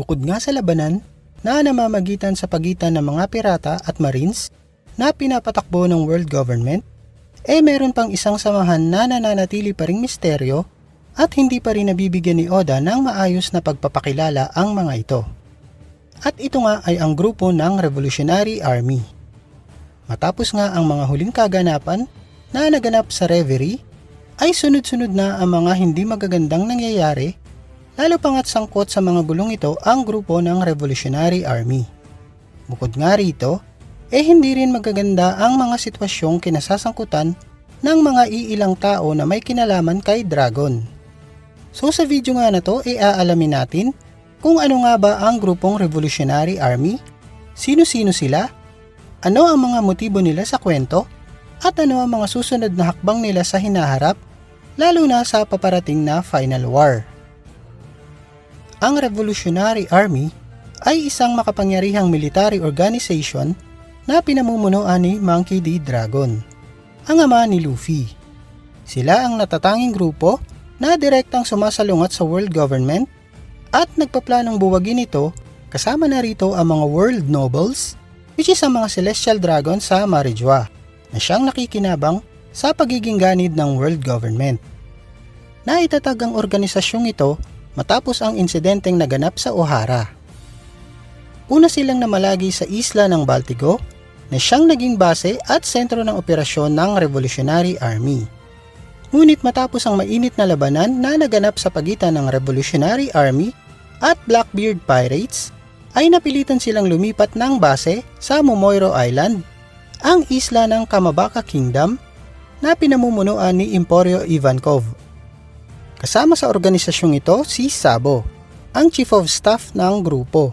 Bukod nga sa labanan na namamagitan sa pagitan ng mga pirata at marines na pinapatakbo ng world government, eh meron pang isang samahan na nananatili pa ring misteryo at hindi pa rin nabibigyan ni Oda ng maayos na pagpapakilala ang mga ito. At ito nga ay ang grupo ng Revolutionary Army. Matapos nga ang mga huling kaganapan na naganap sa Reverie, ay sunod-sunod na ang mga hindi magagandang nangyayari, lalo pangat sangkot sa mga gulong ito ang grupo ng Revolutionary Army. Bukod nga rito, eh hindi rin magaganda ang mga sitwasyong kinasasangkutan ng mga iilang tao na may kinalaman kay Dragon. So sa video nga na to, iaalamin natin kung ano nga ba ang grupong Revolutionary Army, sino-sino sila, ano ang mga motibo nila sa kwento, at ano ang mga susunod na hakbang nila sa hinaharap, lalo na sa paparating na Final War. Ang Revolutionary Army ay isang makapangyarihang military organization na pinamumunuan ni Monkey D. Dragon, ang ama ni Luffy. Sila ang natatanging grupo na direktang sumasalungat sa world government at nagpaplanong buwagin ito kasama na rito ang mga world nobles which is ang mga celestial dragon sa Marijua na siyang nakikinabang sa pagiging ganid ng world government. Naitatag ang organisasyong ito matapos ang insidenteng naganap sa Ohara. Una silang namalagi sa isla ng Baltigo na siyang naging base at sentro ng operasyon ng Revolutionary Army. Ngunit matapos ang mainit na labanan na naganap sa pagitan ng Revolutionary Army at Blackbeard Pirates, ay napilitan silang lumipat ng base sa Momoiro Island, ang isla ng Kamabaka Kingdom na pinamumunuan ni Emporio Ivankov. Kasama sa organisasyong ito si Sabo, ang chief of staff ng grupo,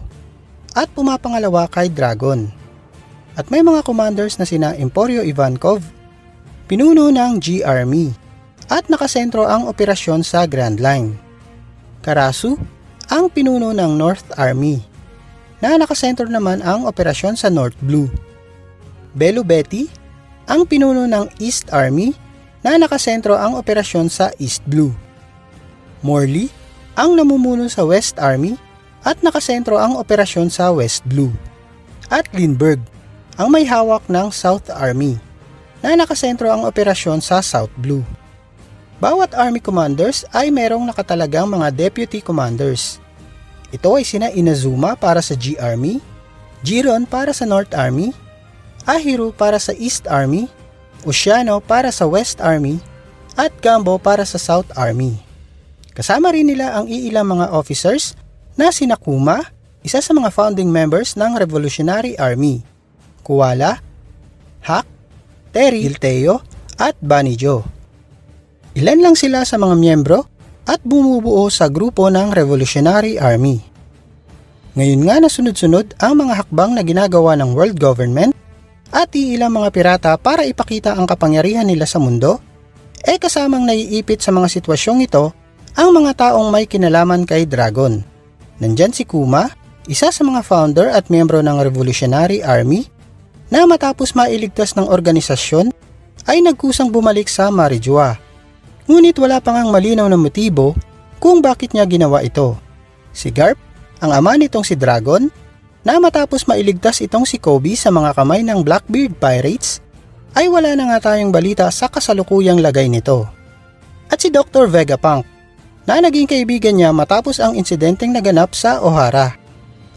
at pumapangalawa kay Dragon. At may mga commanders na sina Emporio Ivankov, pinuno ng G-Army, at nakasentro ang operasyon sa Grand Line. Karasu, ang pinuno ng North Army, na nakasentro naman ang operasyon sa North Blue. Belo Betty, ang pinuno ng East Army, na nakasentro ang operasyon sa East Blue. Morley, ang namumuno sa West Army at nakasentro ang operasyon sa West Blue. At Lindbergh, ang may hawak ng South Army, na nakasentro ang operasyon sa South Blue. Bawat army commanders ay merong nakatalagang mga deputy commanders. Ito ay sina Inazuma para sa G Army, Jiron para sa North Army, Ahiru para sa East Army, Oceano para sa West Army, at Gambo para sa South Army. Kasama rin nila ang iilang mga officers na sina Kuma, isa sa mga founding members ng Revolutionary Army, Kuwala, Hak, Terry, Ilteo, at Banijo. Ilan lang sila sa mga miyembro at bumubuo sa grupo ng Revolutionary Army. Ngayon nga na sunod-sunod ang mga hakbang na ginagawa ng world government at iilang mga pirata para ipakita ang kapangyarihan nila sa mundo, eh kasamang naiipit sa mga sitwasyong ito ang mga taong may kinalaman kay Dragon. Nandyan si Kuma, isa sa mga founder at miyembro ng Revolutionary Army, na matapos mailigtas ng organisasyon ay nagkusang bumalik sa Marijua. Ngunit wala pa ngang malinaw na motibo kung bakit niya ginawa ito. Si Garp, ang ama nitong si Dragon, na matapos mailigtas itong si Kobe sa mga kamay ng Blackbeard Pirates, ay wala na nga tayong balita sa kasalukuyang lagay nito. At si Dr. Vegapunk, na naging kaibigan niya matapos ang insidenteng naganap sa Ohara.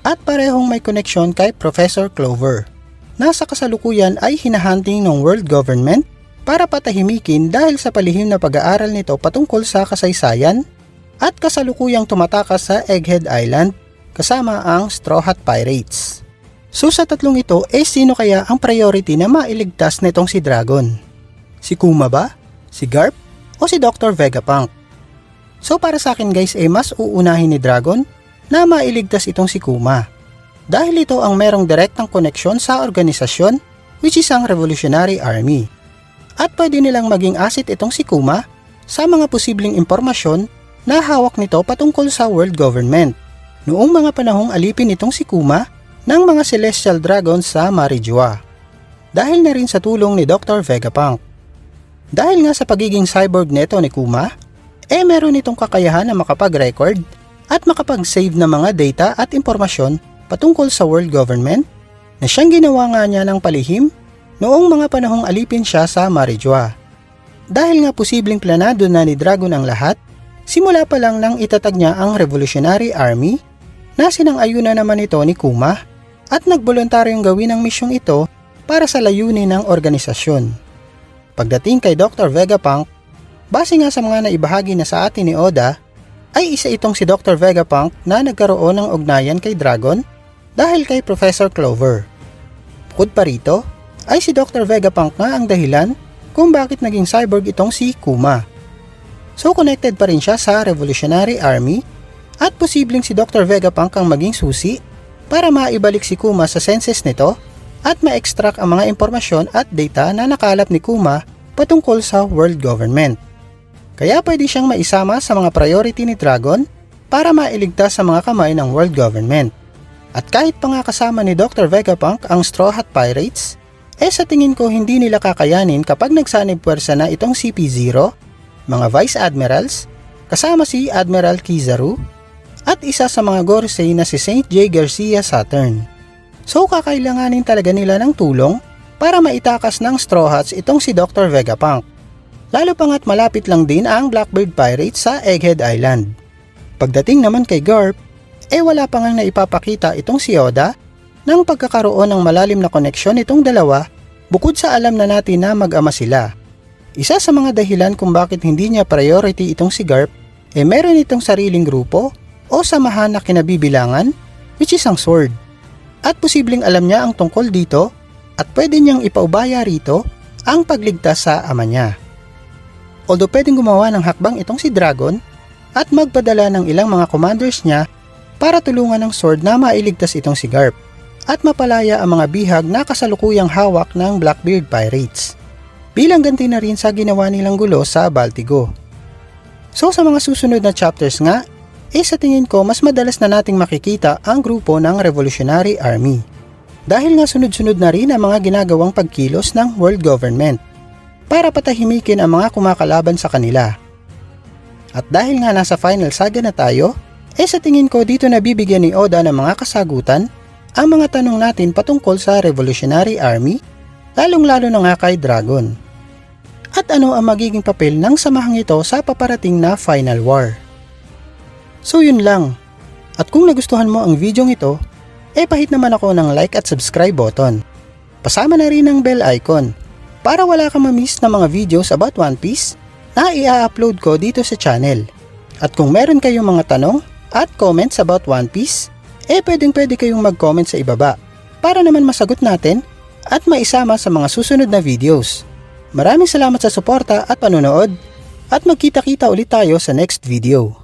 At parehong may koneksyon kay Professor Clover, na sa kasalukuyan ay hinahunting ng world government para patahimikin dahil sa palihim na pag-aaral nito patungkol sa kasaysayan at kasalukuyang tumatakas sa Egghead Island kasama ang Straw Hat Pirates. So sa tatlong ito, eh sino kaya ang priority na mailigtas nitong si Dragon? Si Kuma ba? Si Garp? O si Dr. Vegapunk? So para sa akin guys, eh mas uunahin ni Dragon na mailigtas itong si Kuma. Dahil ito ang merong direktang koneksyon sa organisasyon which is ang Revolutionary Army at pwede nilang maging asset itong si Kuma sa mga posibleng impormasyon na hawak nito patungkol sa world government. Noong mga panahong alipin itong si Kuma ng mga celestial dragons sa Marijua. Dahil na rin sa tulong ni Dr. Vegapunk. Dahil nga sa pagiging cyborg neto ni Kuma, eh meron itong kakayahan na makapag-record at makapag-save ng mga data at impormasyon patungkol sa world government na siyang ginawa nga niya ng palihim noong mga panahong alipin siya sa Marijua. Dahil nga posibleng planado na ni Dragon ang lahat, simula pa lang nang itatag niya ang Revolutionary Army na sinang-ayunan naman ito ni Kuma at nagboluntaryong gawin ang misyong ito para sa layunin ng organisasyon. Pagdating kay Dr. Vegapunk, base nga sa mga naibahagi na sa atin ni Oda, ay isa itong si Dr. Vegapunk na nagkaroon ng ugnayan kay Dragon dahil kay Professor Clover. Bukod pa rito, ay si Dr. Vegapunk nga ang dahilan kung bakit naging cyborg itong si Kuma. So connected pa rin siya sa Revolutionary Army at posibleng si Dr. Vegapunk ang maging susi para maibalik si Kuma sa senses nito at ma-extract ang mga impormasyon at data na nakalap ni Kuma patungkol sa world government. Kaya pwede siyang maisama sa mga priority ni Dragon para mailigtas sa mga kamay ng world government. At kahit pa nga kasama ni Dr. Vegapunk ang Straw Hat Pirates, eh sa tingin ko hindi nila kakayanin kapag nagsanib puwersa na itong CP0, mga Vice Admirals, kasama si Admiral Kizaru, at isa sa mga Gorsei na si St. J. Garcia Saturn. So kakailanganin talaga nila ng tulong para maitakas ng Straw Hats itong si Dr. Vegapunk. Lalo pa nga't malapit lang din ang Blackbird Pirates sa Egghead Island. Pagdating naman kay Garp, eh wala pa nga naipapakita itong si Oda ng pagkakaroon ng malalim na koneksyon itong dalawa bukod sa alam na natin na mag-ama sila. Isa sa mga dahilan kung bakit hindi niya priority itong si Garp, eh meron itong sariling grupo o samahan na kinabibilangan which is ang sword. At posibleng alam niya ang tungkol dito at pwede niyang ipaubaya rito ang pagligtas sa ama niya. Although pwedeng gumawa ng hakbang itong si Dragon at magpadala ng ilang mga commanders niya para tulungan ng sword na mailigtas itong si Garp at mapalaya ang mga bihag na kasalukuyang hawak ng Blackbeard Pirates. Bilang ganti na rin sa ginawa nilang gulo sa Baltigo. So sa mga susunod na chapters nga, eh sa tingin ko mas madalas na nating makikita ang grupo ng Revolutionary Army. Dahil nga sunod-sunod na rin ang mga ginagawang pagkilos ng world government para patahimikin ang mga kumakalaban sa kanila. At dahil nga nasa final saga na tayo, eh sa tingin ko dito na bibigyan ni Oda ng mga kasagutan ang mga tanong natin patungkol sa Revolutionary Army, lalong-lalo na nga kay Dragon. At ano ang magiging papel ng samahang ito sa paparating na Final War. So yun lang. At kung nagustuhan mo ang video ito, eh pahit naman ako ng like at subscribe button. Pasama na rin ang bell icon para wala kang mamiss na mga videos about One Piece na i-upload ko dito sa channel. At kung meron kayong mga tanong at comments about One Piece, eh pwedeng pwede kayong mag-comment sa ibaba para naman masagot natin at maisama sa mga susunod na videos. Maraming salamat sa suporta at panonood at magkita-kita ulit tayo sa next video.